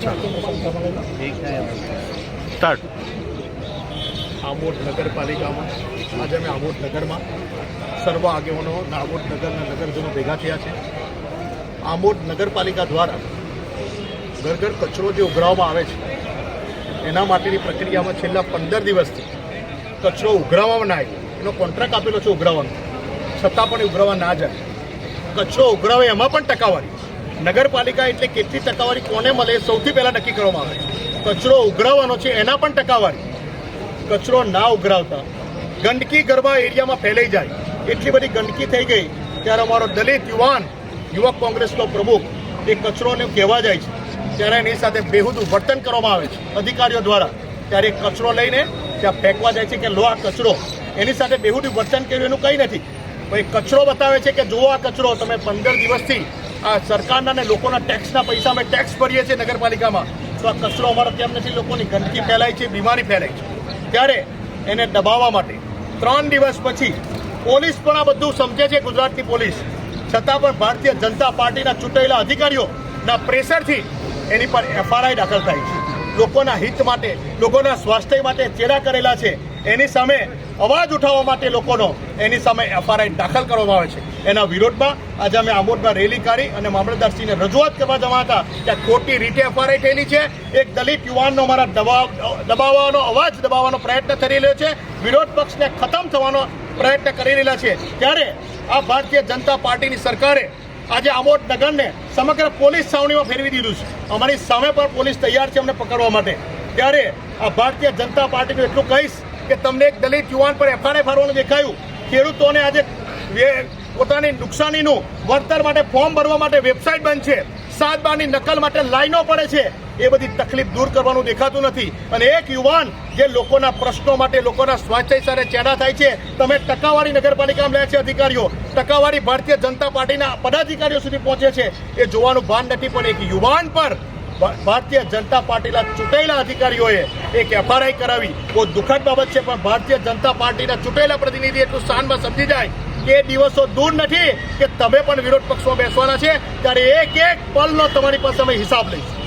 Start Amod નગરપાલિકામાં, આજે અમે આમોદ નગરમાં સર્વ આગેવાનો આમોદ નગરના નગરજનો ભેગા થયા છે. આમોદ નગરપાલિકા દ્વારા ઘર ઘર કચરો જે ઉઘરાવવામાં આવે છે, એના માટેની પ્રક્રિયામાં છેલ્લા પંદર દિવસથી કચરો ઉઘરાવવામાં ના એનો કોન્ટ્રાક્ટ આપેલો છે ઉઘરાવવાનો. છતાં પણ ઉઘરાવવા ના જાય. કચરો ઉઘરાવે એમાં પણ ટકાવારી. નગરપાલિકા એટલે કેટલી ટકાવારી કોને મળે સૌથી પહેલાં નક્કી કરવામાં આવે કચરો ઉઘરાવવાનો છે, એના પણ ટકાવારી. કચરો ના ઉઘરાવતા. ગંદકી ગરબા એરિયામાં ફેલાઈ જાય. એટલી બધી ગંદકી થઈ ગઈ ત્યારે અમારો દલિત યુવાન, યુવક કોંગ્રેસનો પ્રમુખ, એ કચરોને કહેવા જાય છે. ત્યારે એની સાથે બેહુદું વર્તન કરવામાં આવે છે. અધિકારીઓ દ્વારા ત્યારે કચરો લઈને ત્યાં ફેંકવા જાય છે કે, લો આ કચરો. એની સાથે બેહુદું વર્તન કર્યું, એનું કંઈ નથી. એ કચરો બતાવે છે કે, જુઓ આ કચરો, તમે પંદર દિવસથી આ સરકારના ને લોકોના ટેક્સના પૈસા અમે ટેક્સ ભરીએ છીએ નગરપાલિકામાં. તો આ કચરો અમારા ત્યાં નથી? લોકોની ગંદકી ફેલાય છે, બીમારી ફેલાય છે. ત્યારે એને દબાવવા માટે ત્રણ દિવસ પછી પોલીસ પણ આ બધું સમજે છે, ગુજરાતની પોલીસ. છતાં પણ ભારતીય જનતા પાર્ટીના ચૂંટાયેલા અધિકારીઓના પ્રેશરથી એની પર એફઆરઆઈ દાખલ થાય છે. લોકોના હિત માટે, લોકોના સ્વાસ્થ્ય માટે ચેડા કરેલા છે. એની સામે અવાજ ઉઠાવવા માટે લોકોનો એની સામે એફઆરઆઈ દાખલ કરવામાં આવે છે. એના વિરોધમાં આજે અમે આંબોડમાં રેલી કાઢી અને મામલતદારશ્રીને રજૂઆત કરવા જવા હતા કે ખોટી રીતે એફઆરઆઈ થયેલી છે. એક દલિત યુવાનનો મારા દબાવ, દબાવવાનો, અવાજ દબાવવાનો પ્રયત્ન કરી રહ્યો છે. વિરોધ પક્ષને ખતમ થવાનો પ્રયત્ન કરી રહેલા છે. ત્યારે આ ભારતીય જનતા પાર્ટીની સરકારે આજે આમોદ નગરને સમગ્ર પોલીસ છાવણીમાં ફેરવી દીધું છે. અમારી સામે પણ પોલીસ તૈયાર છે અમને પકડવા માટે. ત્યારે આ ભારતીય જનતા પાર્ટીનું એટલું કહીશ કે તમને એક દલિત યુવાન પર એફઆરઆઈ ફરવાનું દેખાયું. ખેડૂતોને આજે પોતાની નુકસાનીનું વળતર માટે ફોર્મ ભરવા માટે વેબસાઇટ બંધ છે. સાત બારની નકલ માટે લાઈનો પડે છે. એ બધી તકલીફ દૂર કરવાનું દેખાતું નથી. અને એક યુવાન જે લોકોના પ્રશ્નો માટે, લોકોના સ્વાસ્થ્ય સાથે ચેડા થાય છે. તમે ટકાવારી નગરપાલિકામાં લે છે અધિકારીઓ. ટકાવારી ભારતીય જનતા પાર્ટીના પદાધિકારીઓ સુધી પહોંચે છે. એ જોવાનું ભાન નથી, પણ એક યુવાન પર ભારતીય જનતા પાર્ટીના ચૂંટાયેલા અધિકારીઓએ એક એફઆરઆઈ કરાવી. બહુ દુઃખદ બાબત છે, પણ ભારતીય જનતા પાર્ટીના ચૂંટાયેલા પ્રતિનિધિ એટલું સ્થાનમાં સમજી જાય કે એ દિવસો દૂર નથી કે તમે પણ વિરોધ પક્ષમાં બેસવાના છે. ત્યારે એક એક પલનો તમારી પાસે અમે હિસાબ લઈશું.